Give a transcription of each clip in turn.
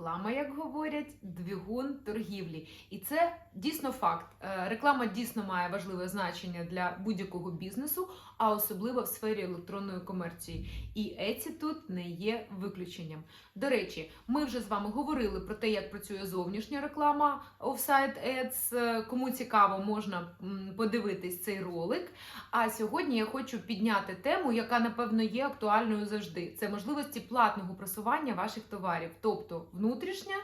реклама, як говорять, двигун торгівлі. І це дійсно факт. Е, Реклама дійсно має важливе значення для будь-якого бізнесу, а особливо в сфері електронної комерції. І Еці тут не є виключенням. До речі, ми вже з вами говорили про те, як працює зовнішня реклама Offsite Ads. Е, Кому цікаво, можна подивитись цей ролик. А сьогодні я хочу підняти тему, яка напевно є актуальною завжди. Це можливості платного просування ваших товарів, тобто внутрішня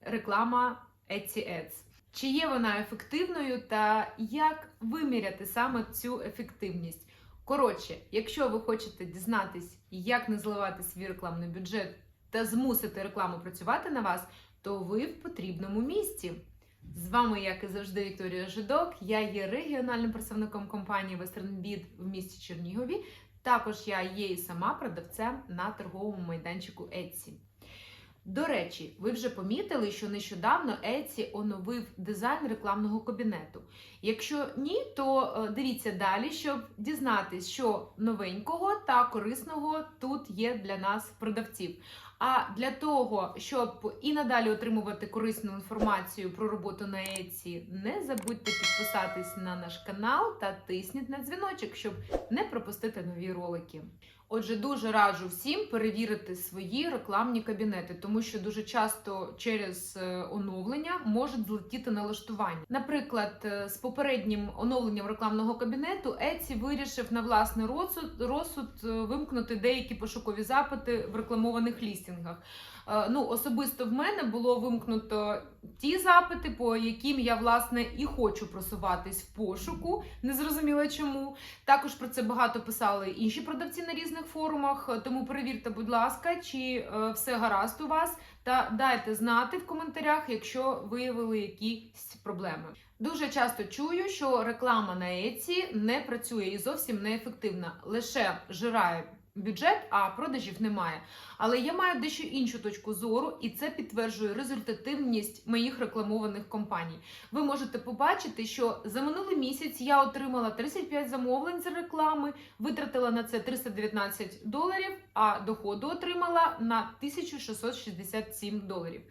реклама Etsy Ads. Чи є вона ефективною та як виміряти саме цю ефективність? Коротше, якщо ви хочете дізнатись, як не зливати свій рекламний бюджет та змусити рекламу працювати на вас, то ви в потрібному місці. З вами, як і завжди, Вікторія Жидок. Я є регіональним представником компанії WesternBid в місті Чернігові. Також я є і сама продавцем на торговому майданчику Etsy. До речі, ви вже помітили, що нещодавно Etsy оновив дизайн рекламного кабінету. Якщо ні, то е, дивіться далі, щоб дізнатись, що новенького та корисного тут є для нас продавців. А для того, щоб і надалі отримувати корисну інформацію про роботу на Etsy, не забудьте підписатись на наш канал та тисніть на дзвіночок, щоб не пропустити нові ролики. Отже, дуже раджу всім перевірити свої рекламні кабінети, тому що дуже часто через е, оновлення можуть злетіти налаштування. Наприклад, е, з попереднім оновленням рекламного кабінету Etsy вирішив на власний розсуд, розсуд е, вимкнути деякі пошукові запити в рекламованих лістінгах. Ну, особисто в мене було вимкнуто ті запити, по яким я власне і хочу просуватись в пошуку. Не зрозуміла чому. Також про це багато писали інші продавці на різних форумах. е, Тому перевірте, будь ласка, чи е, все гаразд у вас, та дайте знати в коментарях, якщо виявили якісь проблеми. Дуже часто чую, що реклама на Еці не працює і зовсім неефективна, лише жирає бюджет, а продажів немає. Але я маю дещо іншу точку зору, і це підтверджує результативність моїх рекламованих компаній. Ви можете побачити, що за минулий місяць я отримала 35 замовлень з реклами, витратила на це 319 доларів, а доходу отримала на 1667 доларів.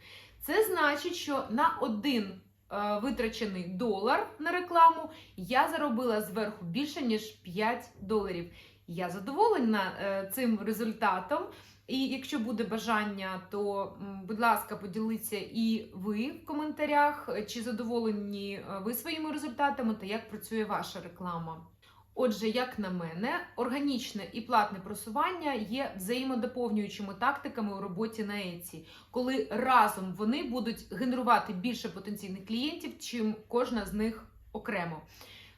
Це значить, що на один е, витрачений долар на рекламу я заробила зверху більше ніж 5 доларів. Я задоволена е, цим результатом. І якщо буде бажання, то, будь ласка, поділіться і ви в коментарях, е, чи задоволені е, ви своїми результатами та як працює ваша реклама. Отже, як на мене, органічне і платне просування є взаємодоповнюючими тактиками у роботі на Etsy, коли разом вони будуть генерувати більше потенційних клієнтів, чим кожна з них окремо.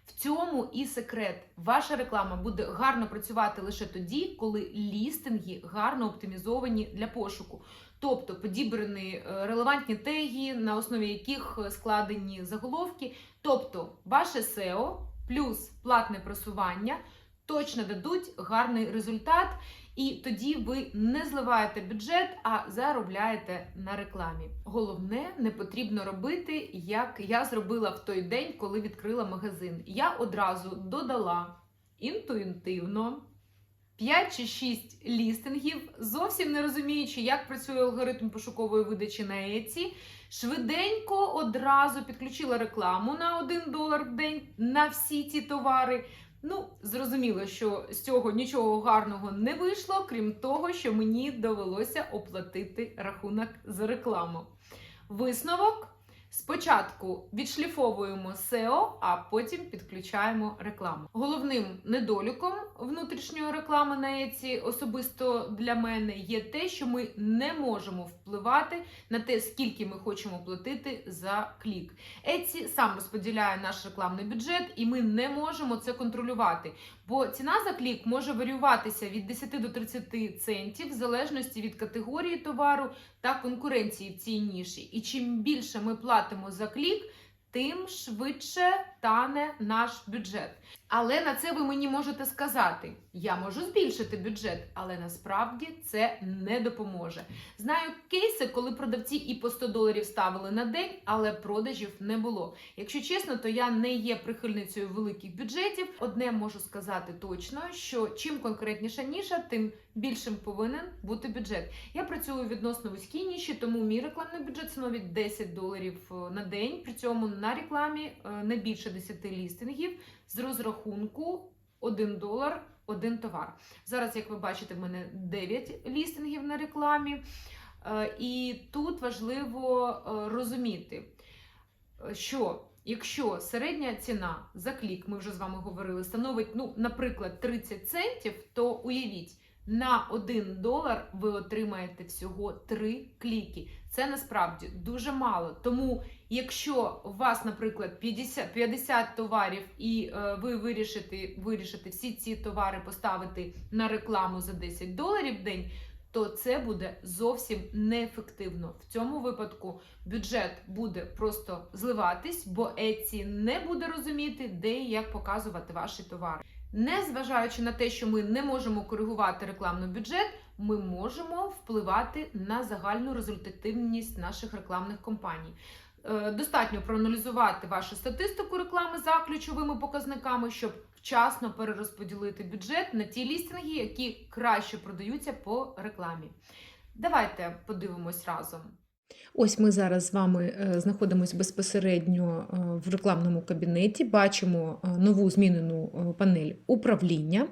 В цьому і секрет. Ваша реклама буде гарно працювати лише тоді, коли лістинги гарно оптимізовані для пошуку. Тобто підібрані е, релевантні теги, на основі яких е, складені заголовки. Тобто, ваше SEO плюс платне просування точно дадуть гарний результат, і тоді ви не зливаєте бюджет, а заробляєте на рекламі. Головне, не потрібно робити, як я зробила в той день, коли відкрила магазин. Я одразу додала інтуїтивно. 5 чи 6 лістингів, зовсім не розуміючи, як працює алгоритм пошукової видачі на Etsy, швиденько одразу підключила рекламу на 1 долар в день на всі ці товари. Ну, зрозуміло, що з цього нічого гарного не вийшло, крім того, що мені довелося оплатити рахунок за рекламу. Висновок. Спочатку відшліфовуємо SEO, а потім підключаємо рекламу. Головним недоліком внутрішньої реклами на Etsy особисто для мене є те, що ми не можемо впливати на те, скільки ми хочемо платити за клік. Etsy сам розподіляє наш рекламний бюджет, і ми не можемо це контролювати. Бо ціна за клік може варіюватися від 10 до 30 центів в залежності від категорії товару та конкуренції в цій ніші. І чим більше ми платимо за клік, тим швидше тане наш бюджет. Але на це ви мені можете сказати: я можу збільшити бюджет, але насправді це не допоможе. Знаю кейси, коли продавці і по 100 доларів ставили на день, але продажів не було. Якщо чесно, то я не є прихильницею великих бюджетів. Одне можу сказати точно, що чим конкретніша ніша, тим більшим повинен бути бюджет. Я працюю відносно вузькій ніші, тому мій рекламний бюджет становить 10 доларів е, на день. При цьому на рекламі е, не більше 10 лістингів з розрахунку 1 долар, один товар. Зараз, як ви бачите, в мене 9 лістингів на рекламі. Е, І тут важливо е, розуміти, що якщо середня ціна за клік, ми вже з вами говорили, становить, ну, наприклад, 30 центів, то уявіть, на 1 долар ви отримаєте всього 3 кліки. Це насправді дуже мало. Тому, якщо у вас, наприклад, 50, 50 товарів, і е, ви вирішите, вирішите всі ці товари поставити на рекламу за 10 доларів в день, то це буде зовсім неефективно. В цьому випадку бюджет буде просто зливатись, бо Etsy не буде розуміти, де і як показувати ваші товари. Незважаючи на те, що ми не можемо коригувати рекламний бюджет, ми можемо впливати на загальну результативність наших рекламних кампаній. Е, Достатньо проаналізувати вашу статистику реклами за ключовими показниками, щоб вчасно перерозподілити бюджет на ті лістинги, які краще продаються по рекламі. Давайте подивимось разом. Ось ми зараз з вами е, знаходимося безпосередньо е, в рекламному кабінеті, бачимо е, нову змінену панель управління.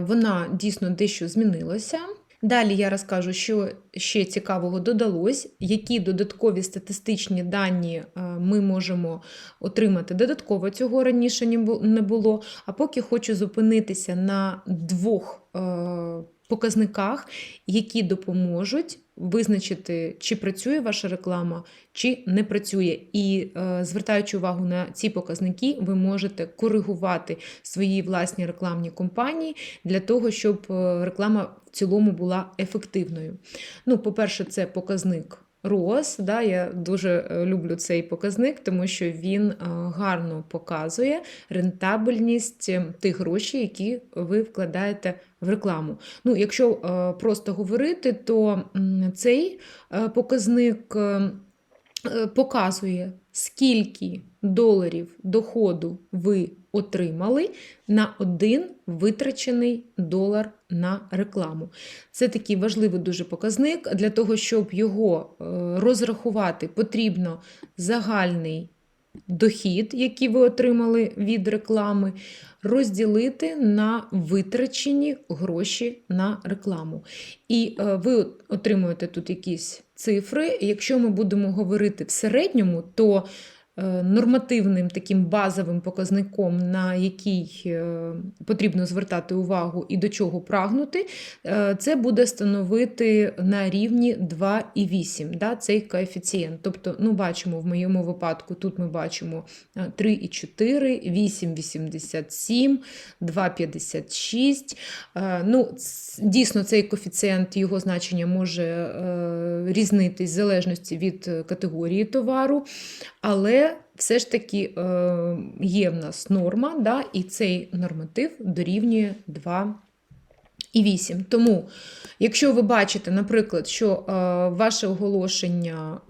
Вона дійсно дещо змінилася. Далі я розкажу, що ще цікавого додалось, які додаткові статистичні дані ми можемо отримати додатково цього раніше не було. А поки хочу зупинитися на двох показниках, які допоможуть визначити, чи працює ваша реклама, чи не працює. І е, звертаючи увагу на ці показники, ви можете коригувати свої власні рекламні кампанії для того, щоб е, реклама в цілому була ефективною. Ну, по-перше, це показник. ROAS, да, я дуже е, люблю цей показник, тому що він гарно показує рентабельність тих грошей, які ви вкладаєте в рекламу. Ну, якщо е, просто говорити, то цей е, показник е, показує, скільки доларів доходу ви отримали на один витрачений долар на рекламу. Це такий важливий дуже показник. Для того, щоб його розрахувати, потрібно загальний дохід, який ви отримали від реклами, розділити на витрачені гроші на рекламу. І е, ви отримуєте тут якісь цифри. Якщо ми будемо говорити в середньому, то нормативним таким базовим показником, на який е, потрібно звертати увагу і до чого прагнути, е, це буде становити на рівні 2,8, да, цей коефіцієнт. Тобто, ну, бачимо в моєму випадку, тут ми бачимо е, 3,4, 8,87, 2,56. Е, Ну, дійсно, цей коефіцієнт, його значення може е, різнитись в залежності від е, категорії товару, але все ж таки е, є в нас норма, да, і цей норматив дорівнює 2,8. Тому, якщо ви бачите, наприклад, що е, ваше оголошення.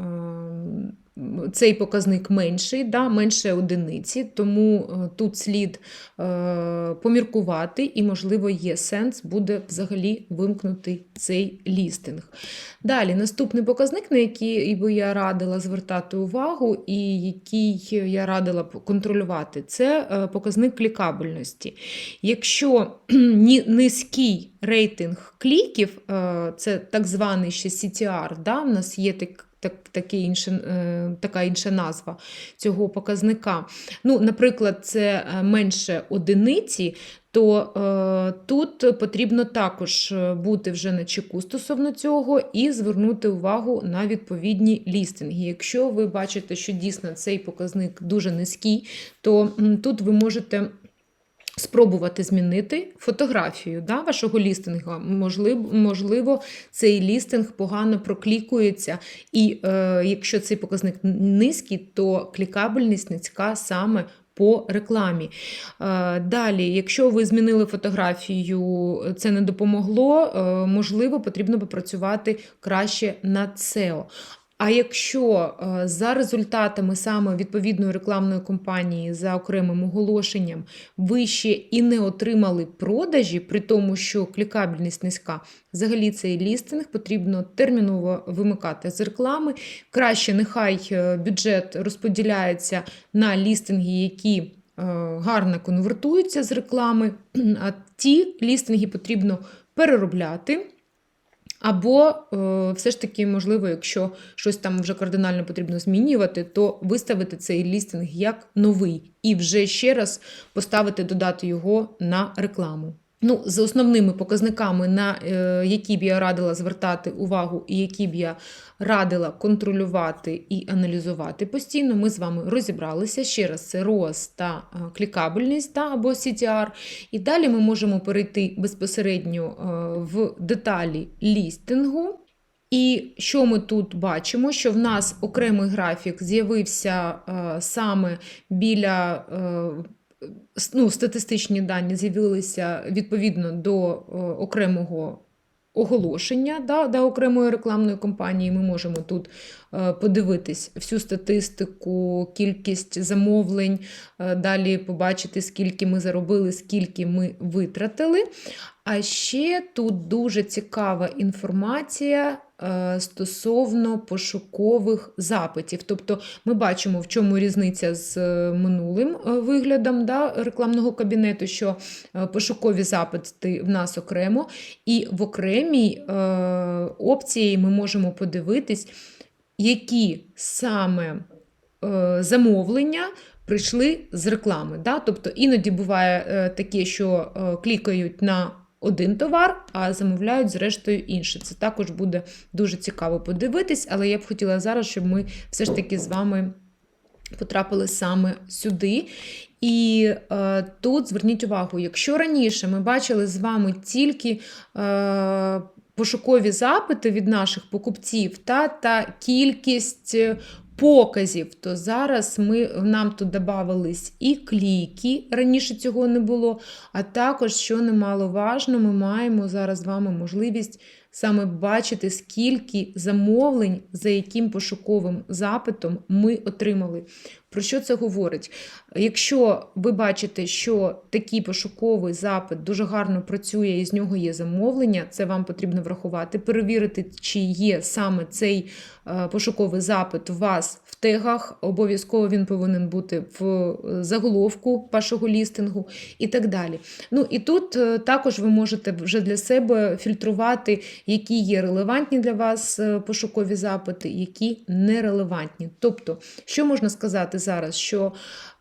Цей показник менший, да, менше одиниці, тому е, тут слід е, поміркувати, і, можливо, є сенс буде взагалі вимкнути цей лістинг. Далі, наступний показник, на який би я радила звертати увагу, і який я радила контролювати, це е, показник клікабельності. Якщо низький рейтинг кліків, е, це так званий ще CTR, да, в нас є так. Так, таке інше, е, така інша назва цього показника. Ну, наприклад, це е, менше одиниці, то е, тут потрібно також е, бути вже на чеку стосовно цього і звернути увагу на відповідні лістинги. Якщо ви бачите, що дійсно цей показник дуже низький, то тут ви можете. Спробувати змінити фотографію да, вашого лістингу. Можливо, можливо, цей лістинг погано проклікується, і е, якщо цей показник низький, то клікабельність низька саме по рекламі. Е, Далі, якщо ви змінили фотографію, це не допомогло, е, можливо, потрібно попрацювати краще над SEO. А якщо е, за результатами саме відповідної рекламної кампанії за окремим оголошенням ви ще і не отримали продажі, при тому, що клікабельність низька, взагалі цей лістинг потрібно терміново вимикати з реклами. Краще нехай е, бюджет розподіляється на лістинги, які е, гарно конвертуються з реклами, а ті лістинги потрібно переробляти. Або е, все ж таки, можливо, якщо щось там вже кардинально потрібно змінювати, то виставити цей лістинг як новий і вже ще раз поставити, додати його на рекламу. Ну, за основними показниками, на е, які б я радила звертати увагу, і які б я радила контролювати і аналізувати постійно, ми з вами розібралися. Ще раз, це ROAS та е, клікабельність та, або CTR. І далі ми можемо перейти безпосередньо е, в деталі лістингу. І що ми тут бачимо? Що в нас окремий графік з'явився саме біля. Ну, статистичні дані з'явилися відповідно до е, окремого оголошення да, до окремої рекламної кампанії. Ми можемо тут подивитись всю статистику, кількість замовлень, е, далі побачити, скільки ми заробили, скільки ми витратили. А ще тут дуже цікава інформація е, стосовно пошукових запитів. Тобто ми бачимо, в чому різниця з е, минулим е, виглядом да, рекламного кабінету, що е, пошукові запити в нас окремо, і в окремій е, опції ми можемо подивитись, які саме е, замовлення прийшли з реклами. Да? Тобто іноді буває е, таке, що е, клікають на один товар, а замовляють зрештою інше. Це також буде дуже цікаво подивитись, але я б хотіла зараз, щоб ми все ж таки з вами потрапили саме сюди. І е, тут зверніть увагу, якщо раніше ми бачили з вами тільки е, пошукові запити від наших покупців та, та кількість е, показів, то зараз ми, нам тут додавались і кліки, раніше цього не було, а також, що немаловажно, ми маємо зараз з вами можливість саме бачити, скільки замовлень, за яким пошуковим запитом ми отримали. Про що це говорить? Якщо ви бачите, що такий пошуковий запит дуже гарно працює і з нього є замовлення, це вам потрібно врахувати, перевірити, чи є саме цей е, пошуковий запит у вас в тегах. Обов'язково він повинен бути в е, заголовку вашого лістингу і так далі. Ну і тут е, також ви можете вже для себе фільтрувати, які є релевантні для вас пошукові запити, які нерелевантні. Тобто, що можна сказати зараз? Що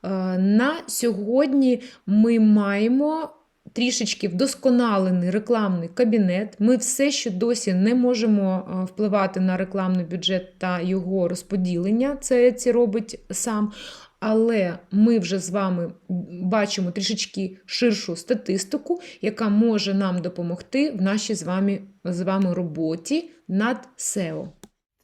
е, на сьогодні ми маємо. Трішечки вдосконалений рекламний кабінет. Ми все ще досі не можемо е, впливати на рекламний бюджет та його розподілення. Це ці робить сам. Але ми вже з вами бачимо трішечки ширшу статистику, яка може нам допомогти в нашій з вами, з вами роботі над SEO.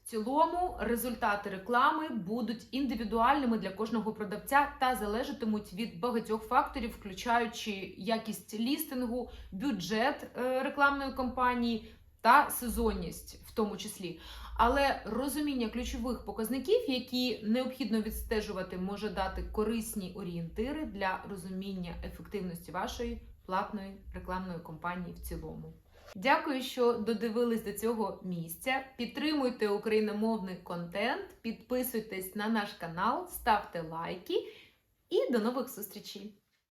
Цілому результати реклами будуть індивідуальними для кожного продавця та залежатимуть від багатьох факторів, включаючи якість лістингу, бюджет е, рекламної кампанії та сезонність, в тому числі. Але розуміння ключових показників, які необхідно відстежувати, може дати корисні орієнтири для розуміння ефективності вашої платної рекламної кампанії в цілому. Дякую, що додивились до цього місця. Підтримуйте україномовний контент, підписуйтесь на наш канал, ставте лайки і до нових зустрічей!